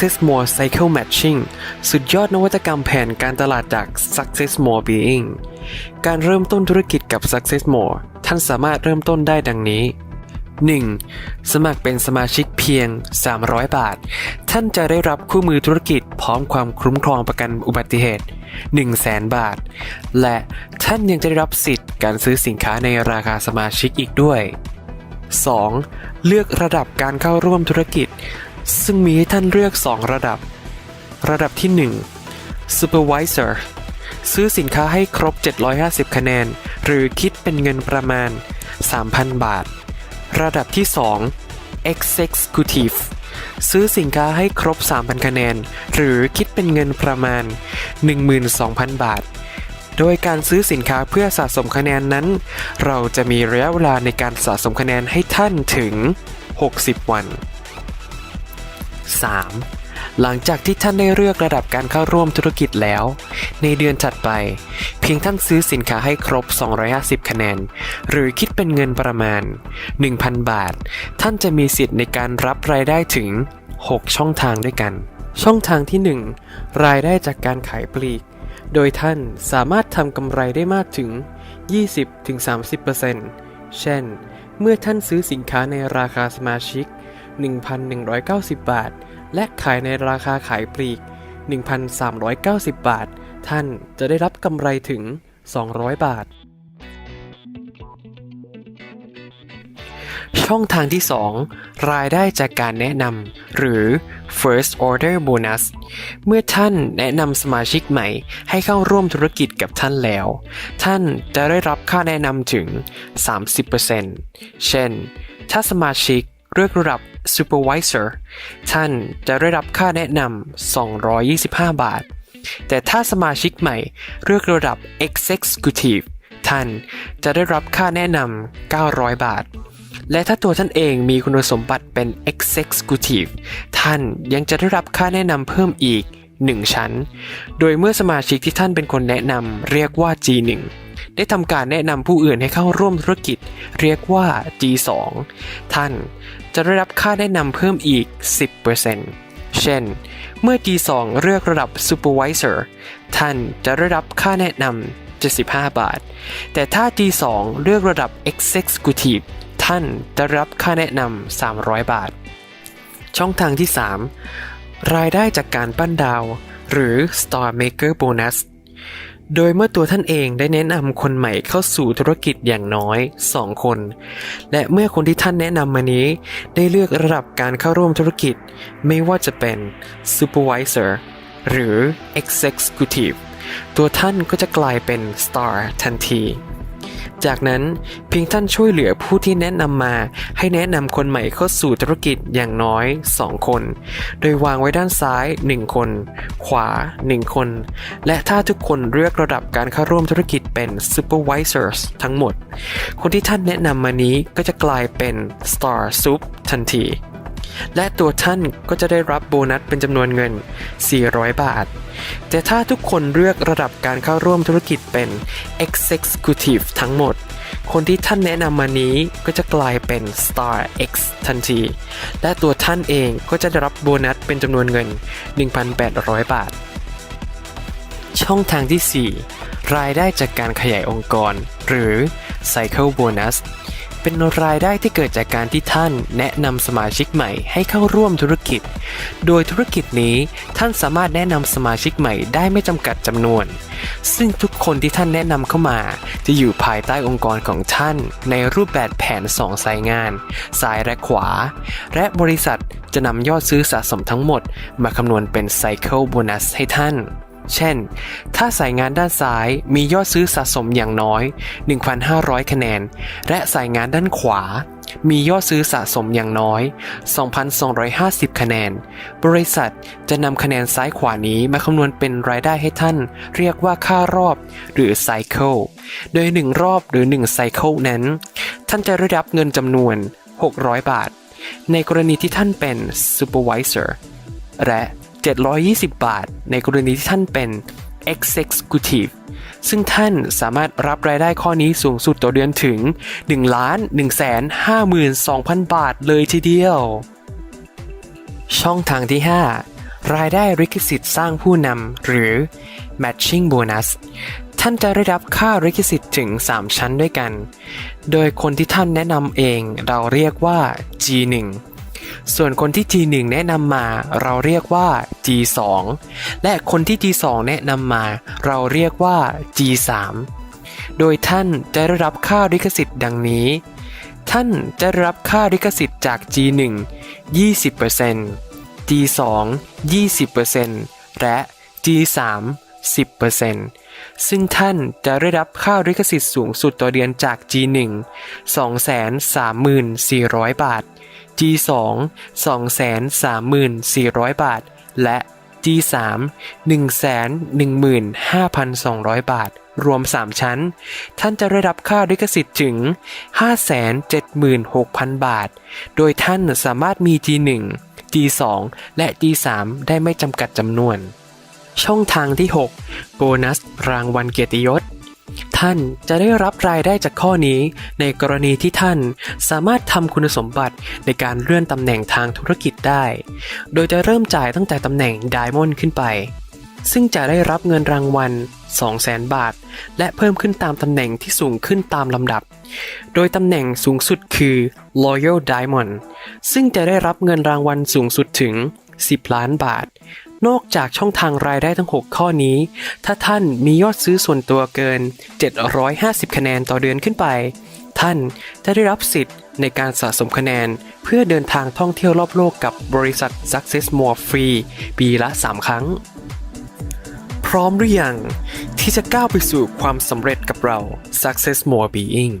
Success More Cycle Matching สุดยอดนวัตกรรมแผนการตลาดจาก Success More Being การเริ่มต้นธุรกิจกับ Success More ท่านสามารถเริ่มต้นได้ดังนี้ 1. สมัครเป็นสมาชิกเพียง 300 บาท ท่านจะได้รับคู่มือธุรกิจพร้อมความคุ้มครองประกันอุบัติเหตุ 100,000 บาท และท่านยังจะได้รับสิทธิ์การซื้อสินค้าในราคาสมาชิกอีกด้วย 2. เลือกระดับการเข้าร่วมธุรกิจ ซึ่งมีให้ท่านเลือก 2 ระดับ ระดับที่ 1 Supervisor ซื้อสินค้าให้ครบ 750 คะแนน หรือคิดเป็นเงินประมาณ 3,000 บาท ระดับที่ 2 Executive ซื้อสินค้าให้ครบ 3,000 คะแนน หรือคิดเป็นเงินประมาณ 12,000 บาท โดยการซื้อสินค้าเพื่อสะสมคะแนนนั้น เราจะมีระยะเวลาในการสะสมคะแนนให้ท่านถึง 60 วัน 3. หลังจากที่ท่านได้เลือกระดับการเข้าร่วมธุรกิจแล้ว ในเดือนถัดไป เพียงท่านซื้อสินค้าให้ครบ 250 คะแนน หรือคิดเป็นเงินประมาณ 1,000 บาท ท่านจะมีสิทธิ์ในการรับรายได้ถึง 6 ช่องทางด้วยกัน ช่องทางที่ 1 รายได้จากการขายปลีก โดยท่านสามารถทำกำไรได้มากถึง 20-30%เช่น เมื่อท่านซื้อสินค้าในราคาสมาชิก 1,190 บาท และขายในราคาขายปลีก 1,390 บาท ท่านจะได้รับกำไรถึง 200 บาท ช่องทางที่ 2 รายได้จากการแนะนำหรือ first order bonus เมื่อท่านแนะนำสมาชิกใหม่ให้เข้าร่วมธุรกิจกับท่านแล้ว ท่านจะได้รับค่าแนะนำถึง 30%เช่น ถ้าสมาชิกเลือกระดับ supervisor ท่านจะได้รับค่าแนะนำ 225 บาท แต่ถ้าสมาชิกใหม่เลือกระดับ executive ท่านจะได้รับค่าแนะนำ 900 บาท และถ้าตัวท่านเองมีคุณสมบัติเป็น Executive ท่านยังจะได้รับค่าแนะนำเพิ่มอีก 1 ชั้น โดยเมื่อสมาชิกที่ท่านเป็นคนแนะนำเรียกว่า G1 ได้ทำการแนะนำผู้อื่นให้เข้าร่วมธุรกิจ เรียกว่า G2 ท่าน จะได้รับค่าแนะนำเพิ่มอีก 10%เช่น เมื่อ G2 เลือกระดับ Supervisor ท่านจะได้รับค่าแนะนำ75 บาท แต่ถ้า G2 เลือกระดับ Executive ท่านจะรับค่าแนะนำ300 บาท ช่องทางที่ 3 รายได้จากการปั้นดาว หรือ Star Maker Bonus โดยเมื่อตัวท่านเองได้แนะนำคนใหม่เข้าสู่ธุรกิจอย่างน้อย 2 คน และเมื่อคนที่ท่านแนะนำมานี้ ได้เลือกระดับการเข้าร่วมธุรกิจ ไม่ว่าจะเป็น Supervisor หรือ Executive ตัวท่านก็จะกลายเป็น Star ทันที จากนั้นเพียงท่านช่วยเหลือผู้ที่แนะนำมา ให้แนะนำคนใหม่เข้าสู่ธุรกิจอย่างน้อย 2 คน โดยวางไว้ด้านซ้าย 1 คน ขวา 1 คน และถ้าทุกคนเลือกระดับการเข้าร่วมธุรกิจเป็น supervisors ทั้งหมด คนที่ท่านแนะนำมานี้ก็จะกลายเป็น star soup ทันที และตัวท่านก็จะได้รับโบนัสเป็นจำนวนเงิน 400 บาท แต่ถ้าทุกคนเลือกระดับการเข้าร่วมธุรกิจเป็น Executive ทั้งหมด คนที่ท่านแนะนำมานี้ก็จะกลายเป็น Star X ทันที และตัวท่านเองก็จะได้รับโบนัสเป็นจำนวนเงิน 1,800 บาท ช่องทางที่ 4 รายได้จากการขยายองค์กร หรือ Cycle Bonus เป็นรายได้ที่เกิดจากการที่ท่านแนะนำสมาชิกใหม่ให้เข้าร่วมธุรกิจ โดยธุรกิจนี้ท่านสามารถแนะนำสมาชิกใหม่ได้ไม่จำกัดจำนวน ซึ่งทุกคนที่ท่านแนะนำเข้ามา จะอยู่ภายใต้องค์กรของท่าน ในรูปแบบแผน2สายงาน ซ้ายและขวา และบริษัทจะนำยอดซื้อสะสมทั้งหมด มาคำนวณเป็น Cycle Bonus ให้ท่าน เช่น ถ้าสายงานด้านซ้ายมียอดซื้อสะสมอย่างน้อย 1,500 คะแนน และสายงานด้านขวา มียอดซื้อสะสมอย่างน้อย 2,250 คะแนน บริษัทจะนำคะแนนซ้ายขวานี้มาคำนวณเป็นรายได้ให้ท่าน เรียกว่าค่ารอบหรือ Cycle โดย 1 รอบหรือ1 Cycle นั้น ท่านจะได้รับเงินจำนวน 600 บาท ในกรณีที่ท่านเป็น Supervisor และ 720 บาท ในกรณีที่ท่านเป็น Executive ซึ่งท่านสามารถรับรายได้ข้อนี้สูงสุดต่อเดือนถึง1ล้าน1 52,000 บาทเลยทีเดียว ช่องทางที่ 5 รายได้ลิขสิทธิ์สร้างผู้นำหรือ matching bonus ท่านจะได้รับค่าลิขสิทธิ์ถึง 3 ชั้นด้วยกัน โดยคนที่ท่านแนะนำเองเราเรียกว่า G1 ส่วนคนที่ G1 แนะนำมาเราเรียกว่า G2 และคนที่ G2 แนะนำมา เราเรียกว่า G3 โดยท่านจะได้รับค่าลิขสิทธิ์ดังนี้ ท่านจะได้รับค่าลิขสิทธิ์จาก G1 20% G2 20%และ G3 10%ซึ่งท่านจะได้รับค่าลิขสิทธิ์สูงสุดต่อเดือนจาก G1 234,000 บาท G2 234,000 บาท และ G3 115,200 บาท รวม 3 ชั้น ท่านจะได้รับค่าลิขสิทธิ์ถึง 576,000 บาท โดยท่านสามารถมี G1 G2 และ G3 ได้ไม่จำกัดจำนวน ช่องทางที่ 6 โบนัสรางวัลเกียรติยศ ท่านจะได้รับรายได้จากข้อนี้ในกรณีที่ท่านสามารถทำคุณสมบัติในการเลื่อนตำแหน่งทางธุรกิจได้ โดยจะเริ่มจ่ายตั้งแต่ตำแหน่ง Diamond ขึ้นไป ซึ่งจะได้รับเงินรางวัล 200,000 บาท และเพิ่มขึ้นตามตำแหน่งที่สูงขึ้นตามลำดับ โดยตำแหน่งสูงสุดคือ Loyal Diamond ซึ่งจะได้รับเงินรางวัลสูงสุดถึง 10 ล้านบาท นอกจากช่องทางรายได้ทั้ง 6 ข้อนี้ ถ้าท่านมียอดซื้อส่วนตัวเกิน 750 คะแนนต่อเดือนขึ้นไป ท่านจะได้รับสิทธิ์ในการสะสมคะแนน เพื่อเดินทางท่องเที่ยวรอบโลกกับบริษัท Success More ฟรีปีละ 3 ครั้ง พร้อมหรือยัง ที่จะก้าวไปสู่ความสำเร็จกับเรา Success More Being